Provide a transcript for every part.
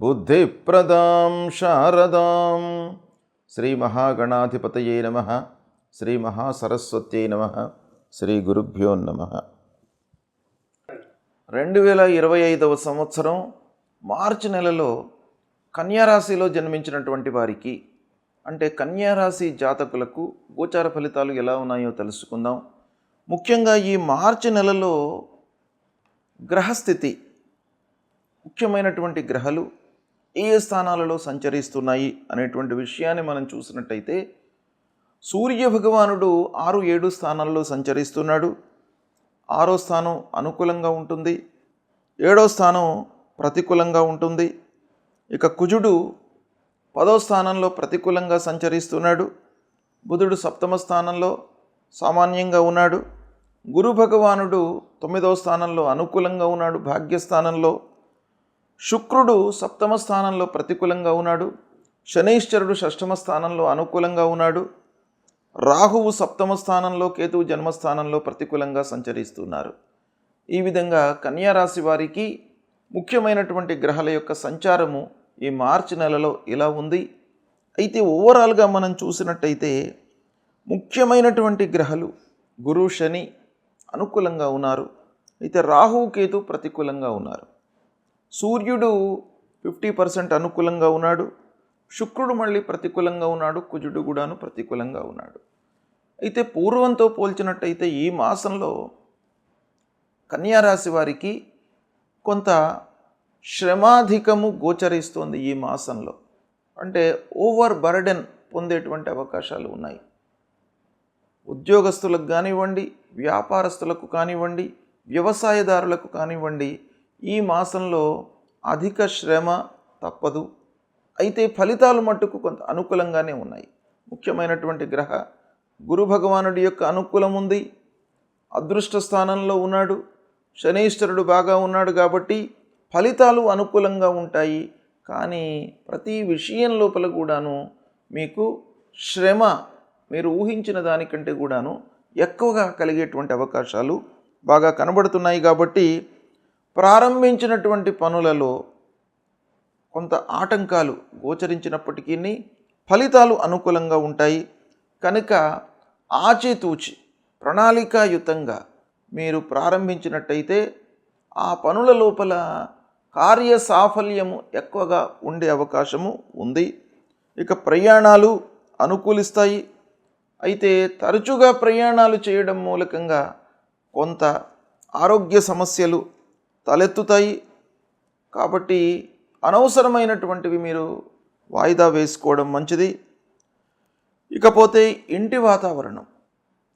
బుద్ధిప్రదాం శారదాం. శ్రీ మహాగణాధిపతయే నమ. శ్రీ మహాసరస్వత్యై నమ. శ్రీ గురుభ్యో నమ. రెండు వేల ఇరవై ఐదవ సంవత్సరం మార్చి నెలలో కన్యారాశిలో జన్మించినటువంటి వారికి అంటే కన్యారాశి జాతకులకు గోచార ఫలితాలు ఎలా ఉన్నాయో తెలుసుకుందాం. ముఖ్యంగా ఈ మార్చి నెలలో గ్రహస్థితి ముఖ్యమైనటువంటి గ్రహాలు ఏ స్థానాలలో సంచరిస్తున్నాయి అనేటువంటి విషయాన్ని మనం చూసినట్టయితే సూర్య భగవానుడు ఆరు ఏడు స్థానాల్లో సంచరిస్తున్నాడు. ఆరో స్థానం అనుకూలంగా ఉంటుంది. ఏడో స్థానం ప్రతికూలంగా ఉంటుంది. ఇక కుజుడు పదో స్థానంలో ప్రతికూలంగా సంచరిస్తున్నాడు. బుధుడు సప్తమ స్థానంలో సామాన్యంగా ఉన్నాడు. గురు భగవానుడు తొమ్మిదవ స్థానంలో అనుకూలంగా ఉన్నాడు. భాగ్యస్థానంలో శుక్రుడు సప్తమ స్థానంలో ప్రతికూలంగా ఉన్నాడు. శనైశ్చరుడు షష్టమ స్థానంలో అనుకూలంగా ఉన్నాడు. రాహువు సప్తమ స్థానంలో కేతువు జన్మస్థానంలో ప్రతికూలంగా సంచరిస్తున్నారు. ఈ విధంగా కన్యారాశి వారికి ముఖ్యమైనటువంటి గ్రహాల యొక్క సంచారము ఈ మార్చి నెలలో ఇలా ఉంది. అయితే ఓవరాల్గా మనం చూసినట్టయితే ముఖ్యమైనటువంటి గ్రహాలు గురు శని అనుకూలంగా ఉన్నారు. అయితే రాహువు కేతు ప్రతికూలంగా ఉన్నారు. సూర్యుడు ఫిఫ్టీ పర్సెంట్ అనుకూలంగా ఉన్నాడు. శుక్రుడు మళ్ళీ ప్రతికూలంగా ఉన్నాడు. కుజుడు కూడాను ప్రతికూలంగా ఉన్నాడు. అయితే పూర్వంతో పోల్చినట్టయితే ఈ మాసంలో కన్యారాశి వారికి కొంత శ్రమాధికము గోచరిస్తోంది ఈ మాసంలో. అంటే ఓవర్ బర్డెన్ పొందేటువంటి అవకాశాలు ఉన్నాయి. ఉద్యోగస్తులకు కానివ్వండి వ్యాపారస్తులకు కానివ్వండి వ్యవసాయదారులకు కానివ్వండి ఈ మాసంలో అధిక శ్రమ తప్పదు. అయితే ఫలితాలు మట్టుకు కొంత అనుకూలంగానే ఉన్నాయి. ముఖ్యమైనటువంటి గ్రహ గురు భగవానుడి యొక్క అనుకూలం ఉంది. అదృష్ట స్థానంలో ఉన్నాడు. శనీశ్వరుడు బాగా ఉన్నాడు కాబట్టి ఫలితాలు అనుకూలంగా ఉంటాయి. కానీ ప్రతి విషయం లోపల కూడాను మీకు శ్రమ మీరు ఊహించిన దానికంటే కూడాను ఎక్కువగా కలిగేటువంటి అవకాశాలు బాగా కనబడుతున్నాయి కాబట్టి ప్రారంభించినటువంటి పనులలో కొంత ఆటంకాలు గోచరించినప్పటికీ ఫలితాలు అనుకూలంగా ఉంటాయి. కనుక ఆచితూచి ప్రణాళికాయుతంగా మీరు ప్రారంభించినట్టయితే ఆ పనుల లోపల కార్య సాఫల్యము ఎక్కువగా ఉండే అవకాశము ఉంది. ఇక ప్రయాణాలు అనుకూలిస్తాయి. అయితే తరచుగా ప్రయాణాలు చేయడం మూలకంగా కొంత ఆరోగ్య సమస్యలు తలెత్తుతాయి. కాబట్టి అనవసరమైనటువంటివి మీరు వాయిదా వేసుకోవడం మంచిది. ఇకపోతే ఇంటి వాతావరణం.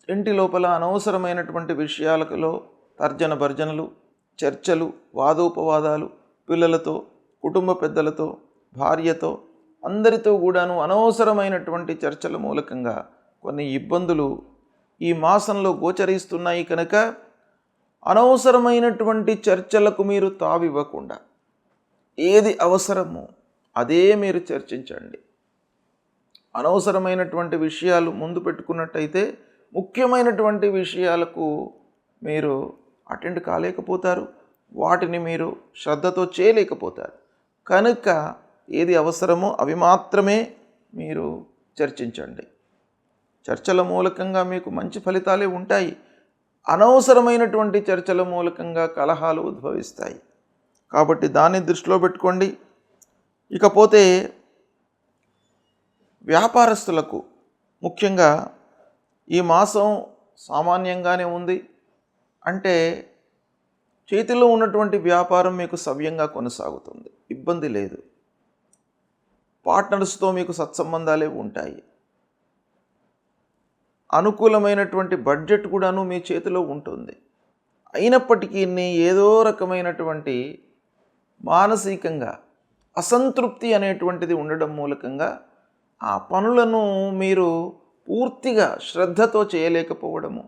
ఇంటి లోపల అనవసరమైనటువంటి విషయాలలో తర్జన భర్జనలు చర్చలు వాదోపవాదాలు పిల్లలతో కుటుంబ పెద్దలతో భార్యతో అందరితో కూడాను అనవసరమైనటువంటి చర్చల మూలకంగా కొన్ని ఇబ్బందులు ఈ మాసంలో గోచరిస్తున్నాయి కనుక అనవసరమైనటువంటి చర్చలకు మీరు తావివ్వకుండా ఏది అవసరమో అదే మీరు చర్చించండి. అనవసరమైనటువంటి విషయాలు ముందు పెట్టుకున్నట్టయితే ముఖ్యమైనటువంటి విషయాలకు మీరు అటెండ్ కాలేకపోతారు. వాటిని మీరు శ్రద్ధతో చేయలేకపోతారు. కనుక ఏది అవసరమో అవి మాత్రమే మీరు చర్చించండి. చర్చల మూలకంగా మీకు మంచి ఫలితాలే ఉంటాయి. అనవసరమైనటువంటి చర్చల మూలకంగా కలహాలు ఉద్భవిస్తాయి. కాబట్టి దాన్ని దృష్టిలో పెట్టుకోండి. ఇకపోతే వ్యాపారస్తులకు ముఖ్యంగా ఈ మాసం సామాన్యంగానే ఉంది. అంటే చేతిలో ఉన్నటువంటి వ్యాపారం మీకు సవ్యంగా కొనసాగుతుంది. ఇబ్బంది లేదు. పార్ట్నర్స్తో మీకు సత్సంబంధాలే ఉంటాయి. అనుకూలమైనటువంటి బడ్జెట్ కూడాను మీ చేతిలో ఉంటుంది. అయినప్పటికీ ఏదో రకమైనటువంటి మానసికంగా అసంతృప్తి అనేటువంటిది ఉండడం మూలకంగా ఆ పనులను మీరు పూర్తిగా శ్రద్ధతో చేయలేకపోవడము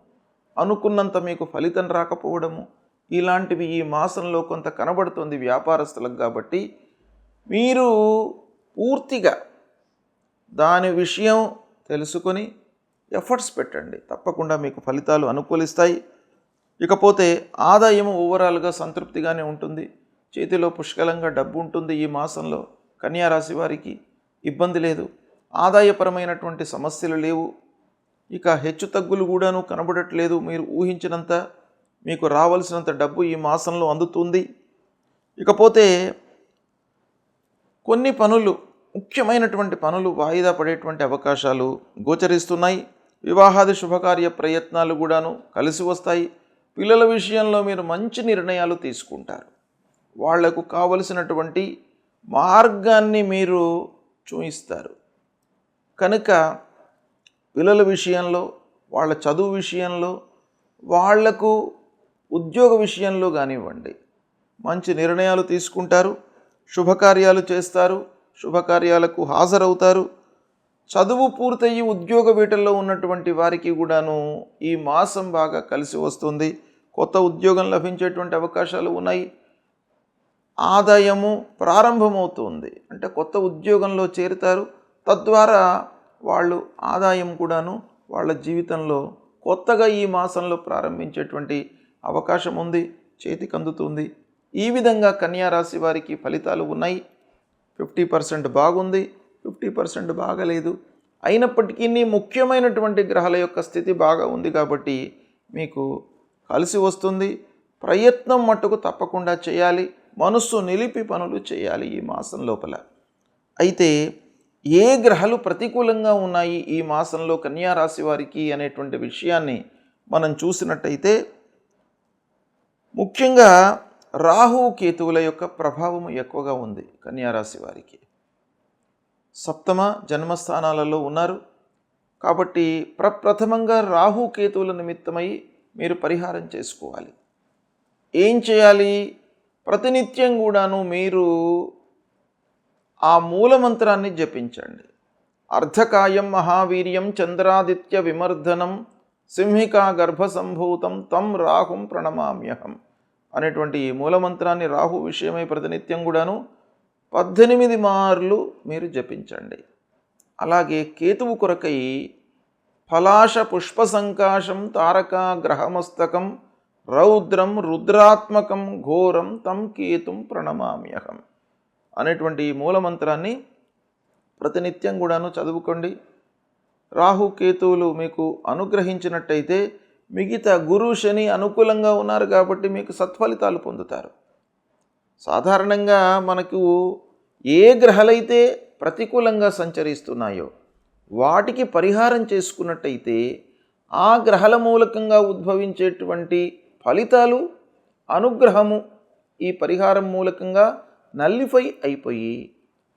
అనుకున్నంత మీకు ఫలితం రాకపోవడము ఇలాంటివి ఈ మాసంలో కొంత కనబడుతుంది వ్యాపారస్తులకు కాబట్టి మీరు పూర్తిగా దాని విషయం తెలుసుకొని ఎఫర్ట్స్ పెట్టండి. తప్పకుండా మీకు ఫలితాలు అనుకూలిస్తాయి. ఇకపోతే ఆదాయం ఓవరాల్గా సంతృప్తిగానే ఉంటుంది. చేతిలో పుష్కలంగా డబ్బు ఉంటుంది ఈ మాసంలో. కన్యా రాశి వారికి ఇబ్బంది లేదు. ఆదాయపరమైనటువంటి సమస్యలు లేవు. ఇక హెచ్చు తగ్గులు కూడాను కనబడట్లేదు. మీరు ఊహించినంత మీకు రావాల్సినంత డబ్బు ఈ మాసంలో అందుతుంది. ఇకపోతే కొన్ని పనులు ముఖ్యమైనటువంటి పనులు వాయిదా పడేటువంటి అవకాశాలు గోచరిస్తున్నాయి. వివాహాది శుభకార్య ప్రయత్నాలు కూడాను కలిసి వస్తాయి. పిల్లల విషయంలో మీరు మంచి నిర్ణయాలు తీసుకుంటారు. వాళ్ళకు కావలసినటువంటి మార్గాన్ని మీరు చూయిస్తారు. కనుక పిల్లల విషయంలో వాళ్ళ చదువు విషయంలో వాళ్ళకు ఉద్యోగ విషయంలో కానివ్వండి మంచి నిర్ణయాలు తీసుకుంటారు శుభకార్యాలు చేస్తారు శుభకార్యాలకు హాజరవుతారు. చదువు పూర్తయి ఉద్యోగ వీటల్లో ఉన్నటువంటి వారికి కూడాను ఈ మాసం బాగా కలిసి వస్తుంది. కొత్త ఉద్యోగం లభించేటువంటి అవకాశాలు ఉన్నాయి. ఆదాయము ప్రారంభమవుతుంది. అంటే కొత్త ఉద్యోగంలో చేరుతారు. తద్వారా వాళ్ళు ఆదాయం కూడాను వాళ్ళ జీవితంలో కొత్తగా ఈ మాసంలో ప్రారంభించేటువంటి అవకాశం ఉంది. చేతికి అందుతుంది. ఈ విధంగా కన్యా రాశి వారికి ఫలితాలు ఉన్నాయి. ఫిఫ్టీ పర్సెంట్ బాగుంది. ఫిఫ్టీ పర్సెంట్ బాగలేదు. అయినప్పటికీ ముఖ్యమైనటువంటి గ్రహాల యొక్క స్థితి బాగా ఉంది కాబట్టి మీకు కలిసి వస్తుంది. ప్రయత్నం మట్టుకు తప్పకుండా చేయాలి. మనస్సు నిలిపి పనులు చేయాలి ఈ మాసం లోపల. అయితే ఏ గ్రహాలు ప్రతికూలంగా ఉన్నాయి ఈ మాసంలో కన్యారాశి వారికి అనేటువంటి విషయాన్ని మనం చూసినట్టయితే ముఖ్యంగా రాహు కేతువుల యొక్క ప్రభావం ఎక్కువగా ఉంది కన్యారాశి వారికి. సప్తమ జన్మస్థానాలలో ఉన్నారు. కాబట్టి ప్రప్రథమంగా రాహు కేతువుల నిమిత్తమై మీరు పరిహారం చేసుకోవాలి. ఏం చేయాలి? ప్రతినిత్యం కూడాను మీరు ఆ మూలమంత్రాన్ని జపించండి. అర్ధకాయం మహావీర్యం చంద్రాదిత్య విమర్దనం సింహికా గర్భసంభూతం తం రాహుం ప్రణమామ్యహం అనేటువంటి ఈ మూలమంత్రాన్ని రాహు విషయమై ప్రతినిత్యం కూడాను పద్దెనిమిది మార్లు మీరు జపించండి. అలాగే కేతువు కొరకై ఫలాశ పుష్ప సంకాశం తారక గ్రహమస్తకం రౌద్రం రుద్రాత్మకం ఘోరం తం కేతుం ప్రణమామ్యహం అనేటువంటి ఈ మూలమంత్రాన్ని ప్రతినిత్యం కూడాను చదువుకోండి. రాహు కేతువులు మీకు అనుగ్రహించినట్టయితే మిగతా గురు శని అనుకూలంగా ఉన్నారు కాబట్టి మీకు సత్ఫలితాలు పొందుతారు. సాధారణంగా మనకు ఏ గ్రహాలైతే ప్రతికూలంగా సంచరిస్తున్నాయో వాటికి పరిహారం చేసుకున్నట్టయితే ఆ గ్రహాల మూలకంగా ఉద్భవించేటువంటి ఫలితాలు అనుగ్రహము ఈ పరిహారం మూలకంగా నల్లిఫై అయిపోయి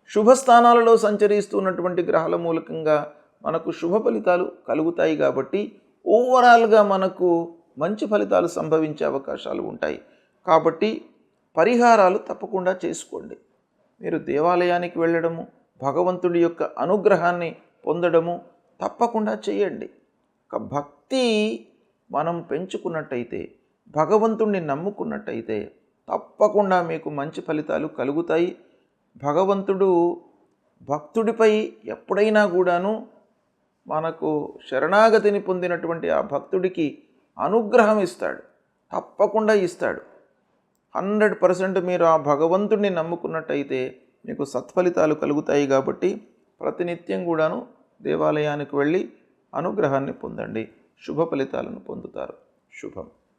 శుభస్థానాలలో సంచరిస్తున్నటువంటి గ్రహాల మూలకంగా మనకు శుభ ఫలితాలు కలుగుతాయి కాబట్టి ఓవరాల్గా మనకు మంచి ఫలితాలు సంభవించే అవకాశాలు ఉంటాయి. కాబట్టి పరిహారాలు తప్పకుండా చేసుకోండి. మీరు దేవాలయానికి వెళ్ళడము భగవంతుడి యొక్క అనుగ్రహాన్ని పొందడము తప్పకుండా చేయండి ఒక భక్తి మనం పెంచుకున్నట్టయితే భగవంతుణ్ణి నమ్ముకున్నట్టయితే తప్పకుండా మీకు మంచి ఫలితాలు కలుగుతాయి. భగవంతుడు భక్తుడిపై ఎప్పుడైనా కూడాను మనకు శరణాగతిని పొందినటువంటి ఆ భక్తుడికి అనుగ్రహం ఇస్తాడు. తప్పకుండా ఇస్తాడు. హండ్రెడ్ పర్సెంట్ మీరు ఆ భగవంతుడిని నమ్ముకున్నట్టయితే మీకు సత్ఫలితాలు కలుగుతాయి కాబట్టి ప్రతినిత్యం కూడాను దేవాలయానికి వెళ్ళి అనుగ్రహాన్ని పొందండి. శుభ ఫలితాలను పొందుతారు. శుభం.